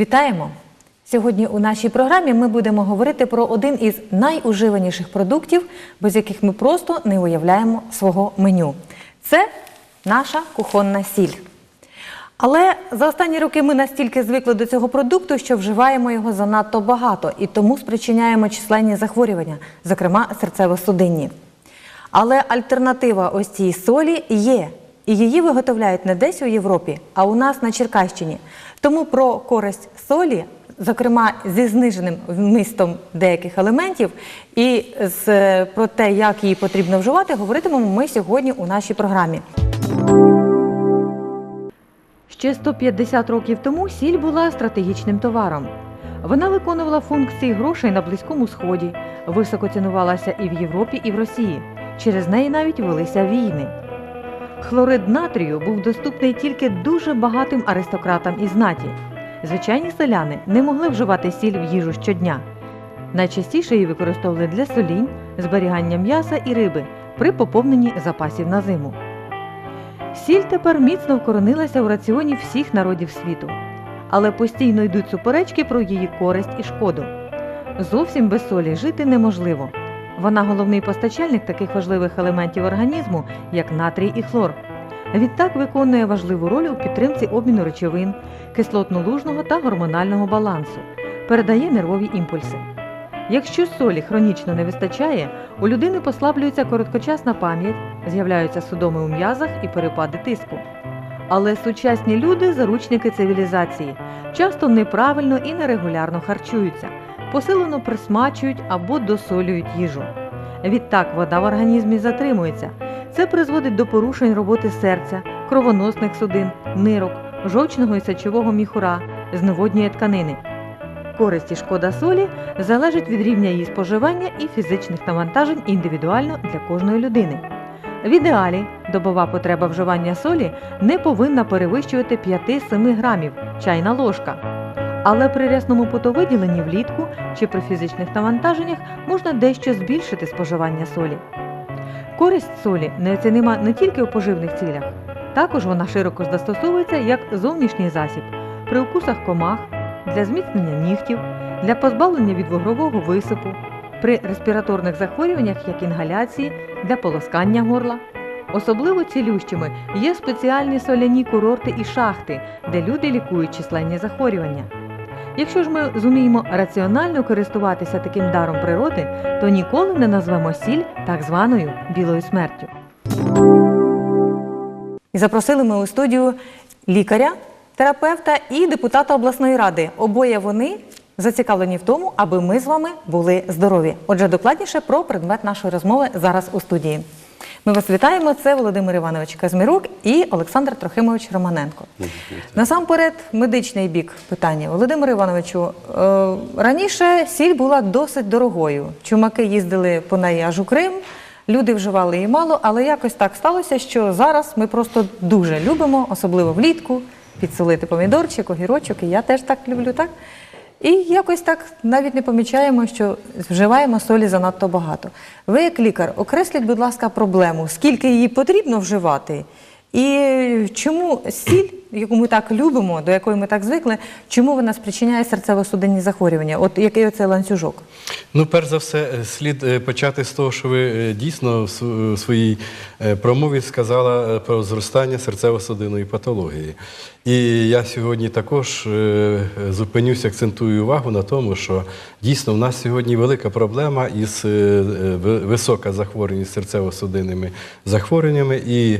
Вітаємо! Сьогодні у нашій програмі ми будемо говорити про один із найуживаніших продуктів, без яких ми просто не уявляємо свого меню. Це наша кухонна сіль. Але за останні роки ми настільки звикли до цього продукту, що вживаємо його занадто багато і тому спричиняємо численні захворювання, зокрема серцево-судинні. Але альтернатива ось цій солі є. І її виготовляють не десь у Європі, а у нас на Черкащині. Тому про користь солі, зокрема зі зниженим вмістом деяких елементів, і з, е, про те, як її потрібно вживати, говоритимемо ми сьогодні у нашій програмі. Ще 150 років тому сіль була стратегічним товаром. Вона виконувала функції грошей на Близькому Сході, високо цінувалася і в Європі, і в Росії. Через неї навіть велися війни. Хлорид натрію був доступний тільки дуже багатим аристократам і знаті. Звичайні селяни не могли вживати сіль в їжу щодня. Найчастіше її використовували для солінь, зберігання м'яса і риби при поповненні запасів на зиму. Сіль тепер міцно вкоренилася в раціоні всіх народів світу, але постійно йдуть суперечки про її користь і шкоду. Зовсім без солі жити неможливо. Вона головний постачальник таких важливих елементів організму, як натрій і хлор. Відтак виконує важливу роль у підтримці обміну речовин, кислотно-лужного та гормонального балансу, передає нервові імпульси. Якщо солі хронічно не вистачає, у людини послаблюється короткочасна пам'ять, з'являються судоми у м'язах і перепади тиску. Але сучасні люди заручники цивілізації, часто неправильно і нерегулярно харчуються, посилено присмачують або досолюють їжу. Відтак вода в організмі затримується. Це призводить до порушень роботи серця, кровоносних судин, нирок, жовчного і сечового міхура, зневоднює тканини. Користь і шкода солі залежить від рівня її споживання і фізичних навантажень індивідуально для кожної людини. В ідеалі добова потреба вживання солі не повинна перевищувати 5-7 грамів чайна ложка. Але при рясному потовиділенні влітку чи при фізичних навантаженнях можна дещо збільшити споживання солі. Користь солі неоцінима не тільки у поживних цілях, також вона широко застосовується як зовнішній засіб при укусах комах, для зміцнення нігтів, для позбавлення від вугрового висипу, при респіраторних захворюваннях, як інгаляції, для полоскання горла. Особливо цілющими є спеціальні соляні курорти і шахти, де люди лікують численні захворювання. Якщо ж ми зуміємо раціонально користуватися таким даром природи, то ніколи не назвемо сіль так званою білою смертю. І запросили ми у студію лікаря, терапевта і депутата обласної ради. Обоє вони зацікавлені в тому, аби ми з вами були здорові. Отже, докладніше про предмет нашої розмови зараз у студії. Ми вас вітаємо. Це Володимир Іванович Казмірук і Олександр Трохимович Романенко. Насамперед, медичний бік питання. Володимир Івановичу, е, раніше сіль була досить дорогою. Чумаки їздили по неї аж у Крим. Люди вживали її мало, але якось так сталося, що зараз ми просто дуже любимо, особливо влітку, підсолити помідорчик, огірочок, і я теж так люблю, так? І якось так навіть не помічаємо, що вживаємо солі занадто багато. Ви, як лікар, окресліть, будь ласка, проблему, скільки її потрібно вживати, і чому сіль, яку ми так любимо, до якої ми так звикли, чому вона спричиняє серцево-судинні захворювання? От який оцей ланцюжок? Ну, перш за все, е, слід е, почати з того, що ви е, дійсно в своїй промові сказала про зростання серцево-судинної патології. І я сьогодні також зупинюся, акцентую увагу на тому, що дійсно в нас сьогодні велика проблема із ви- висока захворюваність серцево-судинними захворюваннями і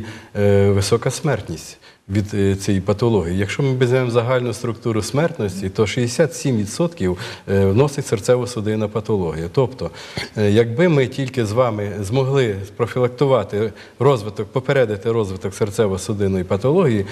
висока смертність від е, цієї патології. Якщо ми візьмемо загальну структуру смертності, то 67% е, вносить серцево-судинна патологія. Тобто, е, якби ми тільки з вами змогли профілактувати розвиток, попередити розвиток серцево-судинної патології,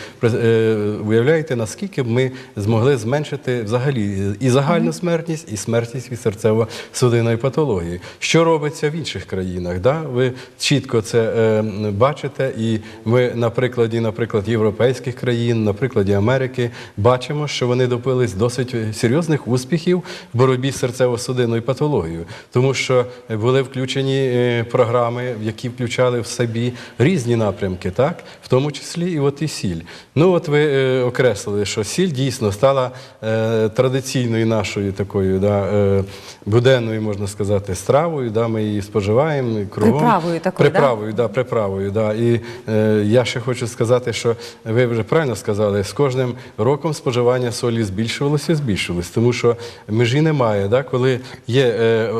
уявляєте, наскільки б ми змогли зменшити взагалі і загальну смертність, і смертність від серцево-судинної патології. Що робиться в інших країнах? Да? Ви чітко це бачите, і ми на прикладі, наприклад, європейських європейських країн, на прикладі Америки, бачимо, що вони добились досить серйозних успіхів в боротьбі з серцево-судинною патологією, тому що були включені е, програми, які включали в собі різні напрямки, так в тому числі і от і сіль. Ну от ви е, окреслили, що сіль дійсно стала е, традиційною нашою такою да, буденною, можна сказати, стравою. Да, ми її споживаємо кругом. Приправою такою, да? Да, приправою. Да. І е, я ще хочу сказати, що ви вже правильно сказали, з кожним роком споживання солі збільшувалося збільшувалося, тому що межі немає. Да, коли є е,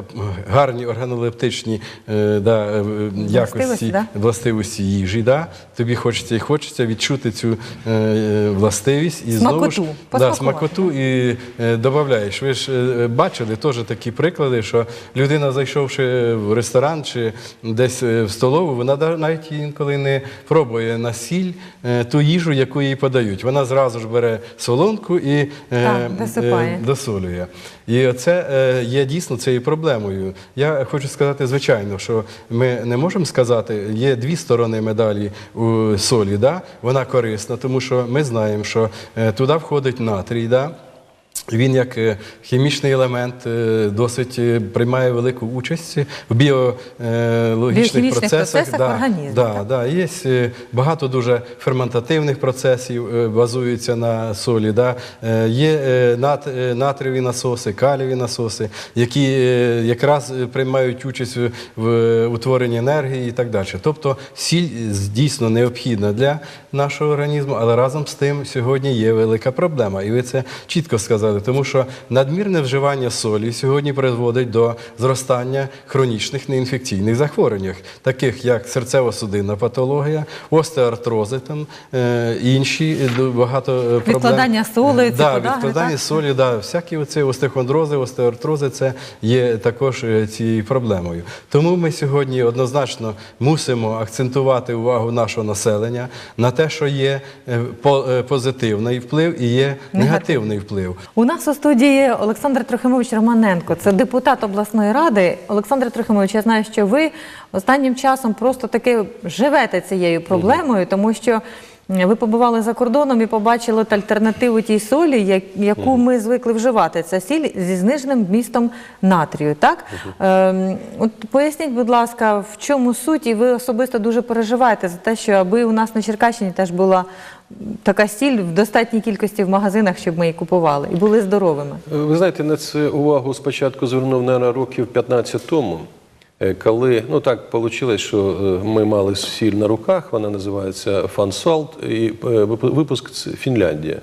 гарні органолептичні е, да, е, якості, да? властивості їжі, да, тобі хочеться і хочеться відчути цю е, властивість і знову ж Смакоту, да, смакоту і е, додаєш. Ви ж е, бачили теж такі приклади, що людина, зайшовши в ресторан чи десь е, в столову, вона навіть інколи не пробує на сіль е, ту їжу, яку їй подають. Вона зразу ж бере солонку і е, Так, досипає. е, досолює. І це е, є дійсно цією проблемою. Я хочу сказати, звичайно, що ми не можемо сказати, є дві сторони медалі у солі. Да? Вона корисна, тому що ми знаємо, що туди входить натрій. Да? Він як е, хімічний елемент е, досить е, приймає велику участь в біологічних процесах. процесах в організмі, Да, так. да, є багато дуже ферментативних процесів, базуються на солі. Да. Є нат- натрієві насоси, калієві насоси, які якраз приймають участь в- утворенні енергії і так далі. Тобто сіль дійсно необхідна для нашого організму, але разом з тим сьогодні є велика проблема. І ви це чітко сказали, тому що надмірне вживання солі сьогодні призводить до зростання хронічних неінфекційних захворювань, таких як серцево-судинна патологія, остеоартрози, там, е, інші е, багато е, проблем. Відкладання соли, да, цикодагри, відкладання так? солі, да, всякі оці остеохондрози, остеоартрози це є також цією проблемою. Тому ми сьогодні однозначно мусимо акцентувати увагу нашого населення на те, що є по- позитивний вплив і є негативний вплив. Нас у студії Олександр Трохимович Романенко, це депутат обласної ради. Олександр Трохимович, я знаю, що ви останнім часом просто таки живете цією проблемою, тому що ви побували за кордоном і побачили альтернативу тій солі, яку ми звикли вживати. Це сіль зі зниженим вмістом натрію. Так ем, от поясніть, будь ласка, в чому суть, і ви особисто дуже переживаєте за те, що аби у нас на Черкащині теж була така сіль в достатній кількості в магазинах, щоб ми її купували і були здоровими. Ви знаєте, на це увагу спочатку звернув наверное, років 15 тому, е, коли ну так вийшло, що е, ми мали сіль на руках, вона називається Фансалт, і е, випуск Фінляндія.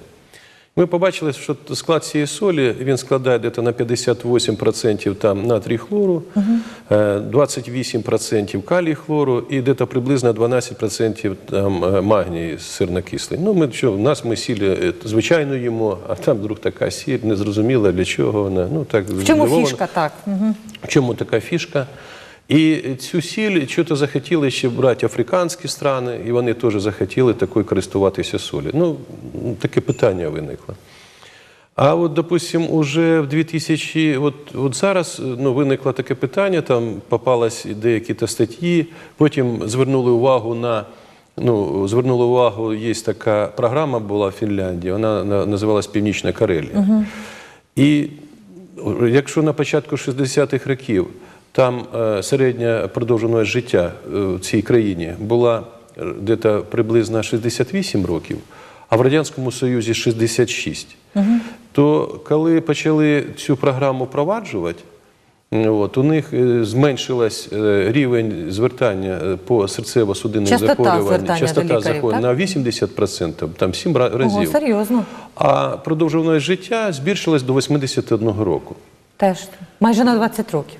Ми побачили, що склад цієї солі він складає десь на 58% там натрій хлору, е, 28% калій хлору і десь приблизно 12% там е, магній сирнокислий. Ну ми що, в нас ми сіль е, звичайно їмо, а там вдруг така сіль, незрозуміла для чого вона. Ну так В чому здивовано. фішка так? Угу. В чому така фішка? І цю сіль чого захотіли ще брати африканські страни, і вони теж захотіли такою користуватися солі. Ну, таке питання виникло. А от, допустим, уже в 2000, от, от зараз ну, виникло таке питання, там попались деякі та статті, потім звернули увагу на, ну, звернули увагу, є така програма була в Фінляндії, вона на- називалась Північна Карелія. І якщо на початку 60-х років там е, середня продовженість життя е, в цій країні була е, десь приблизно 68 років, а в Радянському Союзі 66, то коли почали цю програму впроваджувати, От, у них зменшилась рівень звертання по серцево-судинним Частота захворюванням, частота захворювань на 80%, там 7 разів. Ого, серйозно. А продовжуваність життя збільшилась до 81 року. Теж майже на 20 років.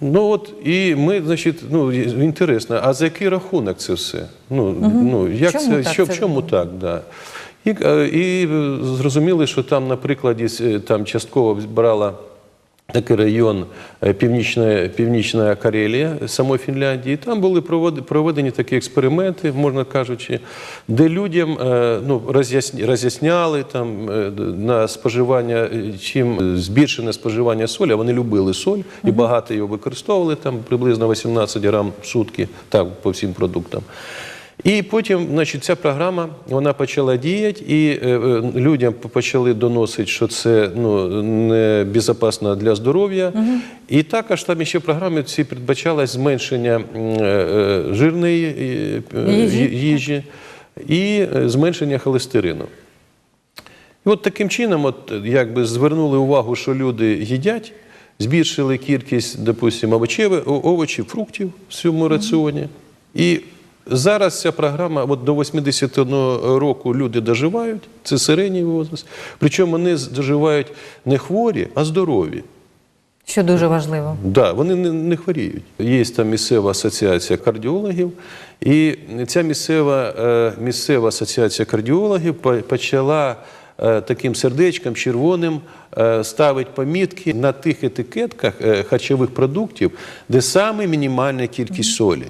Ну от і ми, значить, ну інтересно, а за який рахунок це все? Ну, ну як Чому це, так що, це чому так? Да. І, е, і зрозуміли, що там, наприклад, е, там частково брала такий район е, Північна, Північна Карелія самої Фінляндії. Там були проведені такі експерименти, можна кажучи, де людям е, ну, роз'ясняли там, е, на споживання, е, чим збільшене споживання солі, а вони любили соль і багато його використовували, там приблизно 18 грам в сутки, так, по всім продуктам. І потім, значить, ця програма вона почала діяти, і е, е, людям почали доносити, що це ну, не безпечно для здоров'я. І також там ще в програмі ці передбачалось зменшення е, жирної Їжі. їжі і зменшення холестерину. І от таким чином, от, якби звернули увагу, що люди їдять, збільшили кількість, допустимо, овочевих, о- овочів, фруктів в цьому раціоні. І зараз ця програма, от до 81 року люди доживають, це середній возраст. Причому вони доживають не хворі, а здорові. Що дуже важливо. Да, вони не, не хворіють. Є там місцева асоціація кардіологів, і ця місцева, е, місцева асоціація кардіологів почала е, таким сердечком червоним е, ставити помітки на тих етикетках харчових продуктів, де саме мінімальна кількість солі.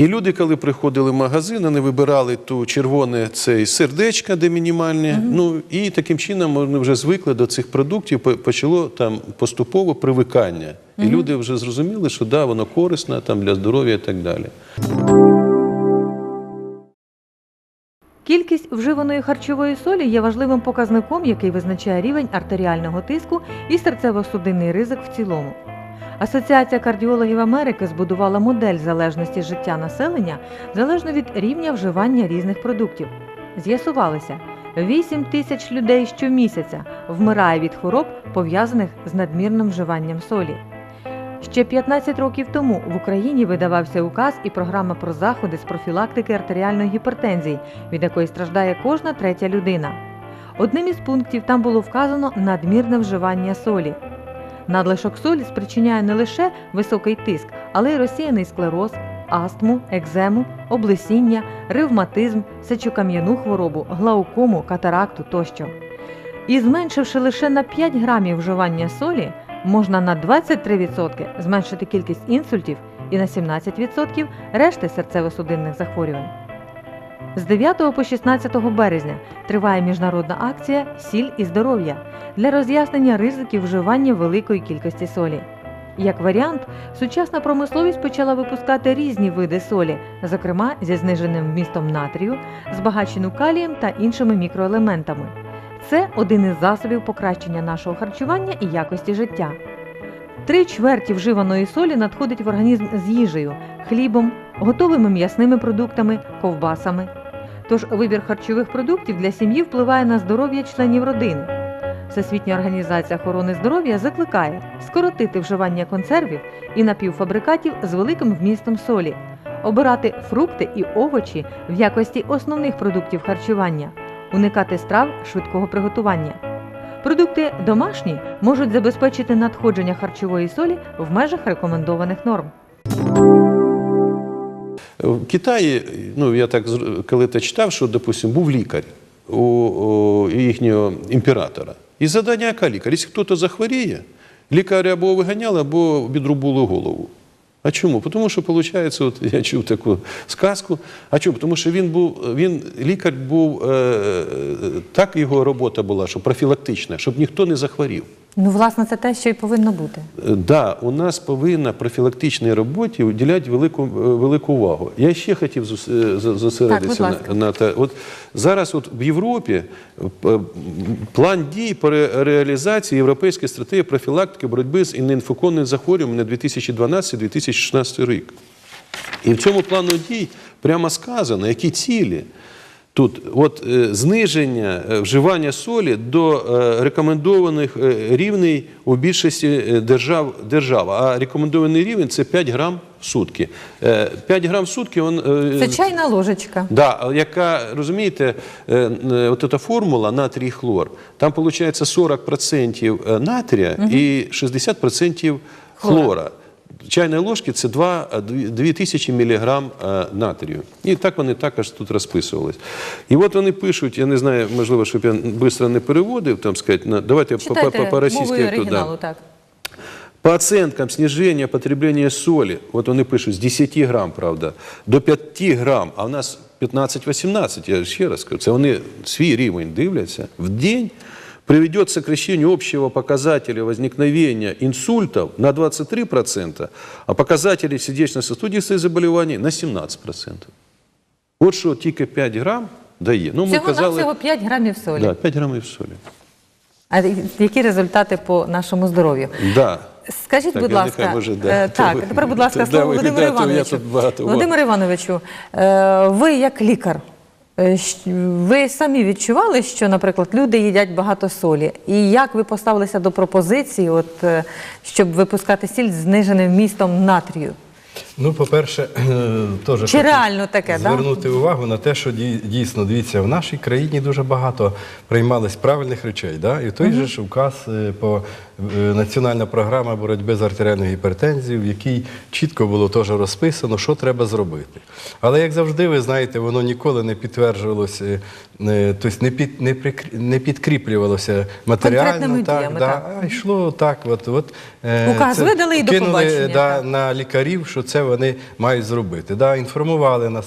І люди, коли приходили в магазин, вони вибирали ту червоне цей сердечко, де мінімальне. Ну і таким чином вони вже звикли до цих продуктів. Почало там поступово привикання. І люди вже зрозуміли, що да, воно корисне там для здоров'я і так далі. Кількість вживаної харчової солі є важливим показником, який визначає рівень артеріального тиску і серцево-судинний ризик в цілому. Асоціація кардіологів Америки збудувала модель залежності життя населення залежно від рівня вживання різних продуктів. З'ясувалося, 8 тисяч людей щомісяця вмирає від хвороб, пов'язаних з надмірним вживанням солі. Ще 15 років тому в Україні видавався указ і програма про заходи з профілактики артеріальної гіпертензії, від якої страждає кожна третя людина. Одним із пунктів там було вказано надмірне вживання солі. Надлишок солі спричиняє не лише високий тиск, але й розсіяний склероз, астму, екзему, облесіння, ревматизм, сечокам'яну хворобу, глаукому, катаракту тощо. І зменшивши лише на 5 грамів вживання солі, можна на 23% зменшити кількість інсультів і на 17% решти серцево-судинних захворювань. З 9 по 16 березня триває міжнародна акція Сіль і здоров'я для роз'яснення ризиків вживання великої кількості солі. Як варіант, сучасна промисловість почала випускати різні види солі, зокрема зі зниженим вмістом натрію, збагачену калієм та іншими мікроелементами. Це один із засобів покращення нашого харчування і якості життя. Три чверті вживаної солі надходить в організм з їжею, хлібом, готовими м'ясними продуктами, ковбасами. Тож вибір харчових продуктів для сім'ї впливає на здоров'я членів родини. Всесвітня організація охорони здоров'я закликає скоротити вживання консервів і напівфабрикатів з великим вмістом солі, обирати фрукти і овочі в якості основних продуктів харчування, уникати страв швидкого приготування. Продукти домашні можуть забезпечити надходження харчової солі в межах рекомендованих норм. В Китаї, ну я так коли то читав, що, допустим, був лікар у, у їхнього імператора. І задання яка лікар? Якщо хтось захворіє, лікаря або виганяли, або відрубали голову. А чому? Тому що, виходить, от я чув таку сказку. А чому? Тому що він був, він, лікар був, е, е, так його робота була, що профілактична, щоб ніхто не захворів. Ну, власне, це те, що й повинно бути. Е, Да, у нас повинна профілактичній роботі уділяти велику, е, велику увагу. Я ще хотів е, зосередитися Так, на, на те. От зараз от в Європі план дій по реалізації європейської стратегії профілактики боротьби з інфекційними захворюваннями на 2012-2016 рік. І в цьому плану дій прямо сказано, які цілі. Тут от е, зниження е, вживання солі до е, рекомендованих рівней у більшості держав, держав. А рекомендований рівень це 5 грам в сутки. Е, 5 грам в сутки он, Це чайна ложечка. Да, яка, розумієте, от ця формула натрій хлор, там виходить 40% натрія і 60% хлора. Чайної ложки це 2, 2 тисячі міліграм е, натрію. І так вони також тут розписувались. І от вони пишуть, я не знаю, можливо, щоб я швидко не переводив, там сказати, на- давайте по-російськи. оригіналу, так. По оценкам снижения потребления соли, вот вони пишуть, з 10 грам, правда, до 5 грам, а в нас 15-18, я ще раз кажу, це вони свій рівень дивляться, в день приведет к сокращению общего показателя возникновения инсультов на 23%, а показателей сердечно-сосудистых заболеваний на 17%. От що тільки 5 грам дає. Ну, ми Всього казали, навсього 5 грамів солі. да, 5 грамів солі. А які результати по нашому здоров'ю? Да. Скажіть, Так, будь я ласка, нехай, може, да. е, так, То- тепер, будь ласка, то- слово да, ви- Володимиру да, то я Івановичу. тут багато- Володимир Івановичу, е, ви як лікар, е, щ- ви самі відчували, що, наприклад, люди їдять багато солі? І як ви поставилися до пропозиції, от, е, щоб випускати сіль з зниженим вмістом натрію? Ну, по-перше, теж Чи реально таке, да? звернути увагу на те, що дійсно, дивіться, в нашій країні дуже багато приймались правильних речей. Да? І той же ж указ е, по е, національна програма боротьби з артеріальною гіпертензією, в якій чітко було теж розписано, що треба зробити. Але як завжди, ви знаєте, воно ніколи не підтверджувалося, е, е, тобто не, під, не, прикр- не підкріплювалося матеріально, так, діями, да, так. а йшло так. От, от, е, Указ це видали і до побачення, да, так. на лікарів, що це вони мають зробити. Да, інформували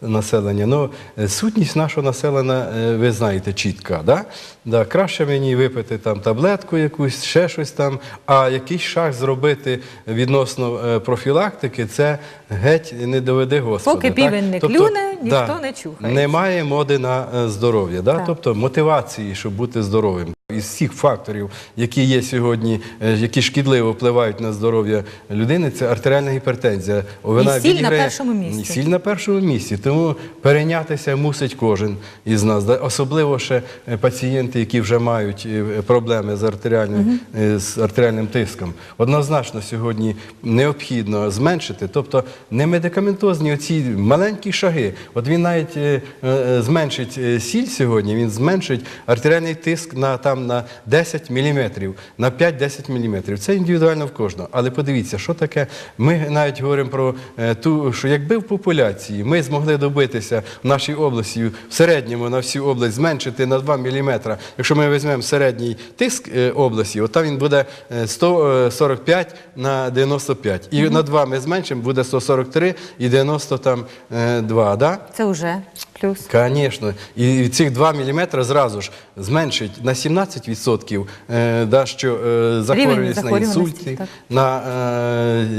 населення. Ну, е, сутність нашого населення, е, ви знаєте, чітка. Да? Да, краще мені випити там таблетку якусь, ще щось там, а якийсь шаг зробити відносно е, профілактики, це геть не доведе Господа. Поки півень не клюне, ніхто не чухається. Немає моди на е, здоров'я. Да? Тобто мотивації, щоб бути здоровим. Із всіх факторів, які є сьогодні, е, які шкідливо впливають на здоров'я людини, це артеріальна гіпертензія. Вона І сіль на першому місці. І Сіль на першому місці. Тому перейнятися мусить кожен із нас. Да? Особливо ще е, пацієнти, які вже мають проблеми з, артеріальним, е, з артеріальним тиском. Однозначно сьогодні необхідно зменшити, тобто не медикаментозні оці маленькі шаги. От він навіть е, е, зменшить е, сіль сьогодні, він зменшить артеріальний тиск на, там, на 10 мм, на 5-10 мм. Це індивідуально в кожного. Але подивіться, що таке. Ми навіть говоримо про е, ту, що якби в популяції ми змогли добитися в нашій області в середньому на всю область зменшити на 2 мм, якщо ми візьмемо середній тиск е, області, от там він буде е, 145 на 95. І на 2 ми зменшимо, буде 143 і 92. Да? Це вже плюс. Звісно. І цих 2 мм зразу ж зменшить на 17%, е, да, що е, захворюваність на інсульти, так. на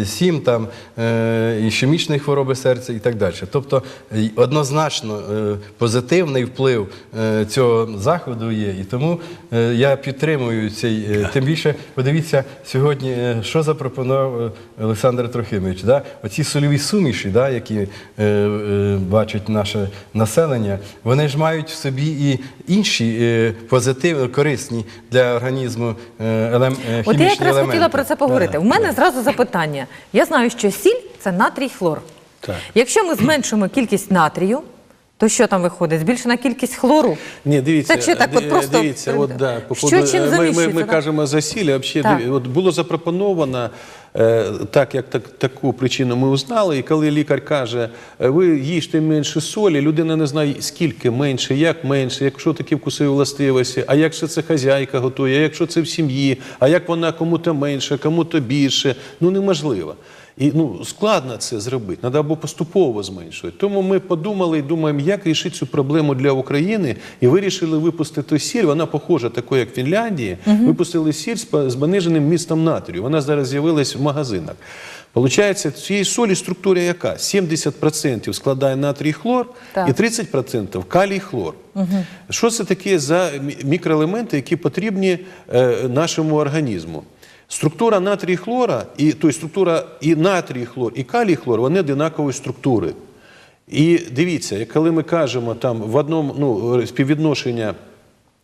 е, 7 там, е, ішемічної хвороби серця і так далі. Тобто однозначно е, позитивний вплив е, цього заходу є. І тому е, я підтримую цей. е, тим більше, подивіться, сьогодні, е, що запропонував е, Олександр Трохимович. Да? Оці сольові суміші, да, які е, е, бачить наше населення, вони ж мають в собі і інші е, позитивно корисні для організму е, елем, е, От я якраз елементи. хотіла про це поговорити. Да. У мене зразу запитання. Я знаю, що сіль це натрій хлор. Так. Якщо ми зменшимо кількість натрію, то що там виходить? Збільшена кількість хлору? Ні, дивіться, Так так, от просто- дивіться, от, да, по Що чим ми, ми, ми кажемо за сіль, а взагалі, от було запропоновано, е, так як так, таку причину ми узнали, і коли лікар каже, е, ви їжте менше солі, людина не знає, скільки менше, як менше, якщо такі вкусові властивості, а якщо це хазяйка готує, а якщо це в сім'ї, а як вона кому-то менше, кому-то більше, ну неможливо. І ну, складно це зробити, треба або поступово зменшувати. Тому ми подумали і думаємо, як рішити цю проблему для України, і вирішили випустити сіль. Вона похожа, такою, як в Фінляндії. Випустили сіль з пониженим містом натрію. Вона зараз з'явилась в магазинах. Получається, цієї солі структура яка? 70% складає натрій хлор Так. і 30% калій хлор. Що це таке за мікроелементи, які потрібні е, нашому організму? Структура натрій хлора, і, тобто структура і натрій хлор, і калій хлор, вони одинакової структури. І дивіться, коли ми кажемо там в одному ну, співвідношення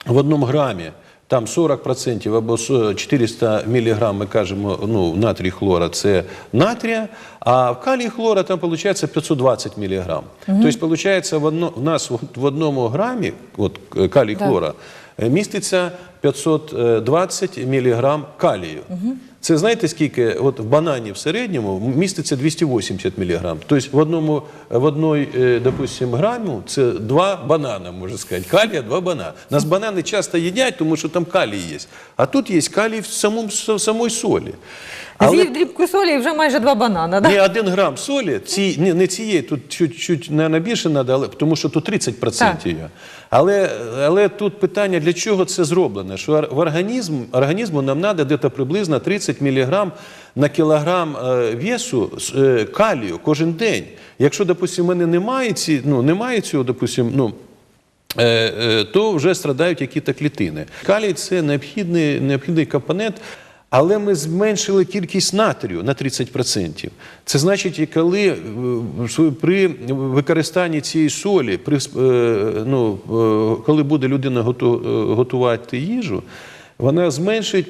в одному грамі, там 40% або 400 мг, ми кажемо, ну, натрій хлора це натрія, а в калій хлора там виходить 520 мг. Тобто, виходить, в, одно, в нас в, одному грамі, от калій хлора, е, міститься 520 мг калію. Це знаєте скільки? От в банані в середньому міститься 280 мг. Тобто в одному в одной, е, допустим, граму це два банана, можна сказати. Калія, два банана. Нас банани часто їдять, тому що там калій є. А тут є калій в самому в самій солі. З'їв дрібку солі і вже майже два банана. Да? Не один грам солі, ці, не, не цієї, тут чуть-чуть наверное, більше треба, але, тому що тут 30% Так. її. Але, але тут питання, для чого це зроблено? Що в організм, організму нам треба десь приблизно 30 10 мг на кілограм е, весу е, калію кожен день. Якщо, допустимо, в мене немає, ці, ну, немає цього, допустимо, ну, е, то вже страдають якісь клітини. Калій це необхідний, необхідний компонент. Але ми зменшили кількість натрію на 30%. Це значить, коли при використанні цієї солі, при, ну, коли буде людина готувати їжу, вона зменшить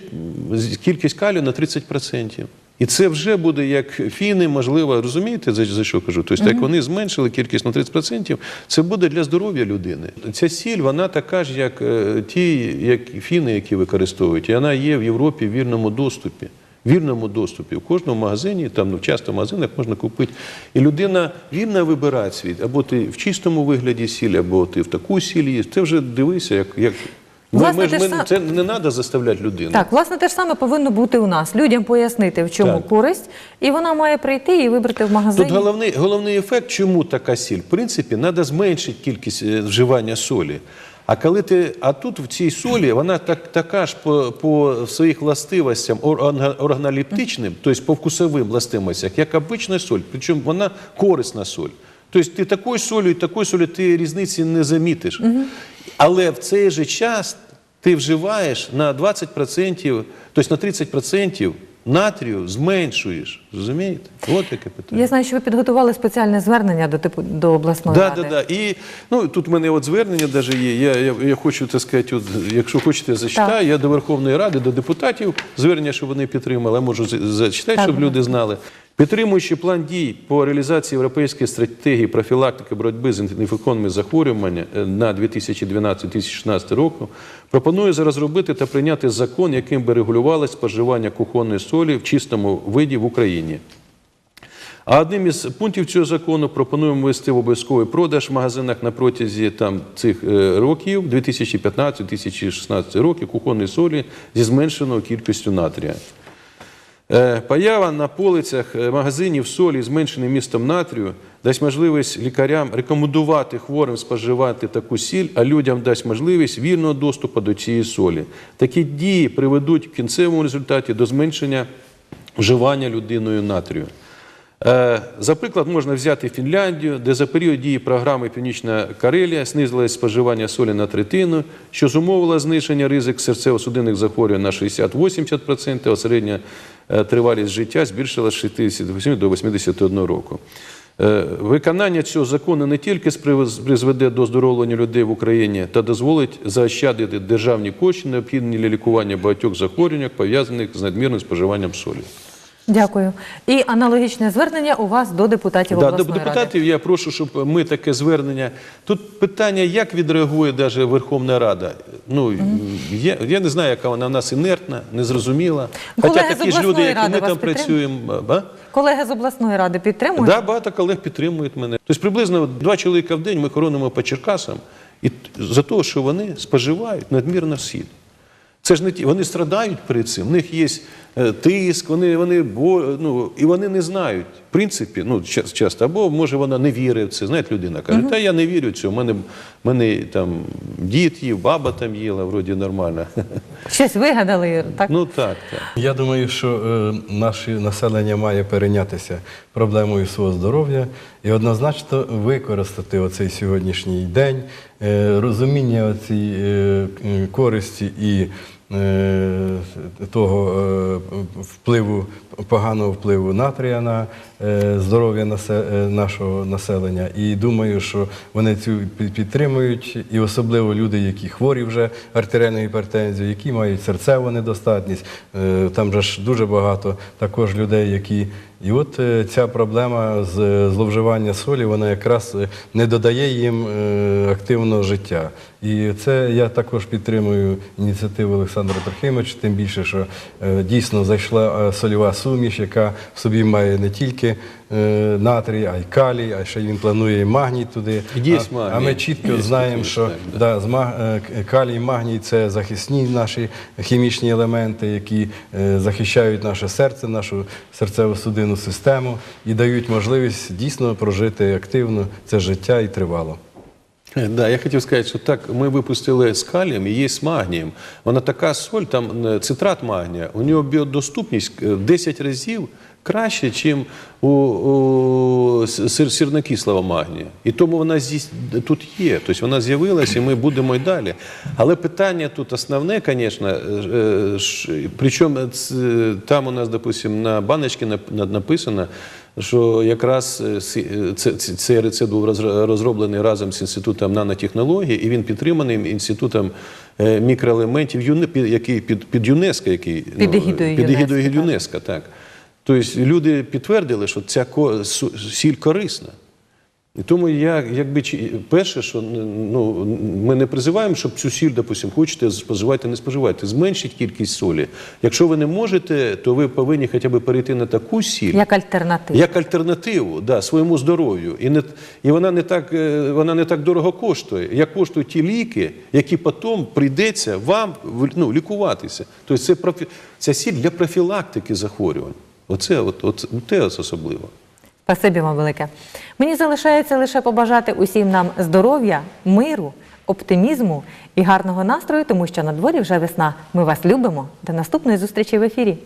кількість калію на 30%. І це вже буде як фіни, можливо, розумієте, за, за що кажу? Тобто, як вони зменшили кількість на 30%, це буде для здоров'я людини. Ця сіль, вона така ж, як е, ті, як фіни, які використовують, і вона є в Європі в вільному доступі. В вільному доступі. В кожному магазині, там ну, часто в магазинах можна купити. І людина вільна вибирає світ. Або ти в чистому вигляді сіль, або ти в таку сіль їсть. Це вже дивися, як. як... Власне, ми, ж- ж ми, сам- це не треба заставляти людину. Так, власне, те ж саме повинно бути у нас. Людям пояснити, в чому Так. користь, і вона має прийти і вибрати в магазині. Тут головний, головний ефект, чому така сіль? В принципі, треба зменшити кількість е, вживання солі. А коли ти, а тут в цій солі вона так, така ж по, по своїх властивостям орга- органолептичним, тобто по вкусовим властивостям, як обична соль, причому вона корисна соль. Тобто ти такою солью і такою солью ти різниці не замітиш. Але в цей же час ти вживаєш на 20%, тобто на 30% натрію зменшуєш. Розумієте? От таке питання. Я знаю, що ви підготували спеціальне звернення до типу до обласної Да, ради. да, да. І ну тут в мене от звернення даже є. Я, я, я хочу так сказати, от, якщо хочете, зачитаю. Я до Верховної Ради, до депутатів звернення, щоб вони підтримали. Я можу за- зачитати, Так, щоб будь люди знали. Підтримуючи план дій по реалізації європейської стратегії профілактики боротьби з інфекційними захворюваннями е, на 2012-2016 року, пропоную зараз зробити та прийняти закон, яким би регулювалось споживання кухонної солі в чистому виді в Україні. А одним із пунктів цього закону пропонуємо ввести в обов'язковий продаж в магазинах на протязі там, цих е, років, 2015-2016 років, кухонної солі зі зменшеною кількістю натрія. Е, Поява на полицях е, магазинів солі зменшеним містом натрію дасть можливість лікарям рекомендувати хворим споживати таку сіль, а людям дасть можливість вільного доступу до цієї солі. Такі дії приведуть в кінцевому результаті до зменшення вживання людиною натрію. Е, За приклад можна взяти Фінляндію, де за період дії програми Північна Карелія знизилось споживання солі на третину, що зумовило зниження ризик серцево-судинних захворювань на 60-80%, а середня тривалість життя збільшила з 68 до 81 року. Е, Виконання цього закону не тільки призведе до оздоровлення людей в Україні та дозволить заощадити державні кошти, необхідні для лікування багатьох захворювань, пов'язаних з надмірним споживанням солі. Дякую. І аналогічне звернення у вас до депутатів Да, до обласної ради. депутатів я прошу, щоб ми таке звернення. Тут питання, як відреагує навіть Верховна Рада. Ну я, я не знаю, яка вона в нас інертна, незрозуміла. Хоча такі ж люди, обласної як і ради ми там працюємо. а? Колеги з обласної ради підтримують? Да, багато колег підтримують мене. Тобто приблизно два чоловіка в день ми хоронимо по Черкасам і за те, що вони споживають надмірно сіль. Це ж не ті, вони страдають перед цим. В них є е, тиск, вони, вони бо, ну, і вони не знають. В принципі, ну час- часто, або може вона не вірить в це. Знаєте, людина каже, та я не вірю в це. У мене, в мене там дід їв, баба там їла, вроді нормально. Щось вигадали, так? Ну так, так. Я думаю, що е, наше населення має перейнятися проблемою свого здоров'я і однозначно використати оцей сьогоднішній день, е, розуміння цієї е, користі і того е, впливу, поганого впливу натрія на е, здоров'я е, нашого населення. І думаю, що вони цю підтримують, і особливо люди, які хворі вже артеріальною гіпертензією, які мають серцеву недостатність. Е, Там же ж дуже багато також людей, які. І от ця проблема з зловживання солі, вона якраз не додає їм активного життя. І це я також підтримую ініціативу Олександра Трохимовича, тим більше, що дійсно зайшла сольова суміш, яка в собі має не тільки е, натрій, а й калій, а ще він планує і магній туди. Є а, магній. а ми чітко Є, знаємо, що да. да, е, калій, магній це захисні наші хімічні елементи, які е, захищають наше серце, нашу серцево-судинну систему і дають можливість дійсно прожити активно це життя і тривало. Да, я хотів сказати, що так, ми випустили з калієм і є з магнієм. Вона така соль, там е, цитрат магнія, у нього біодоступність е, в 10 разів краще, ніж у, у сірнокислого магнія. І тому вона здесь, тут є. Тобто вона з'явилася, і ми будемо й далі. Але питання тут основне, звісно, е, е, причому там у нас, допустимо, на баночці нап- на- написано, що якраз е, е, це- це- цей рецепт був розро- розроблений разом з інститутом нанотехнологій, і він підтриманий інститутом е, мікроелементів, який під, під ЮНЕСКО, який Під егідою під егідою ЮНЕСКО, так. ЮНЕСКО, так. Тобто люди підтвердили, що ця сіль корисна. І тому я, якби чи- перше, що ну, ми не призиваємо, щоб цю сіль, допустимо, хочете споживати, не споживайте. Зменшіть кількість солі. Якщо ви не можете, то ви повинні хоча б перейти на таку сіль, Як альтернатива. як альтернативу да, своєму здоров'ю. І, не, і вона, не так, е, вона не так дорого коштує, як коштують ті ліки, які потім прийдеться вам ну, лікуватися. Тобто це, профі, ця сіль для профілактики захворювань. Оце от, от, те особливо. Спасибі вам велике. Мені залишається лише побажати усім нам здоров'я, миру, оптимізму і гарного настрою, тому що на дворі вже весна. Ми вас любимо. До наступної зустрічі в ефірі.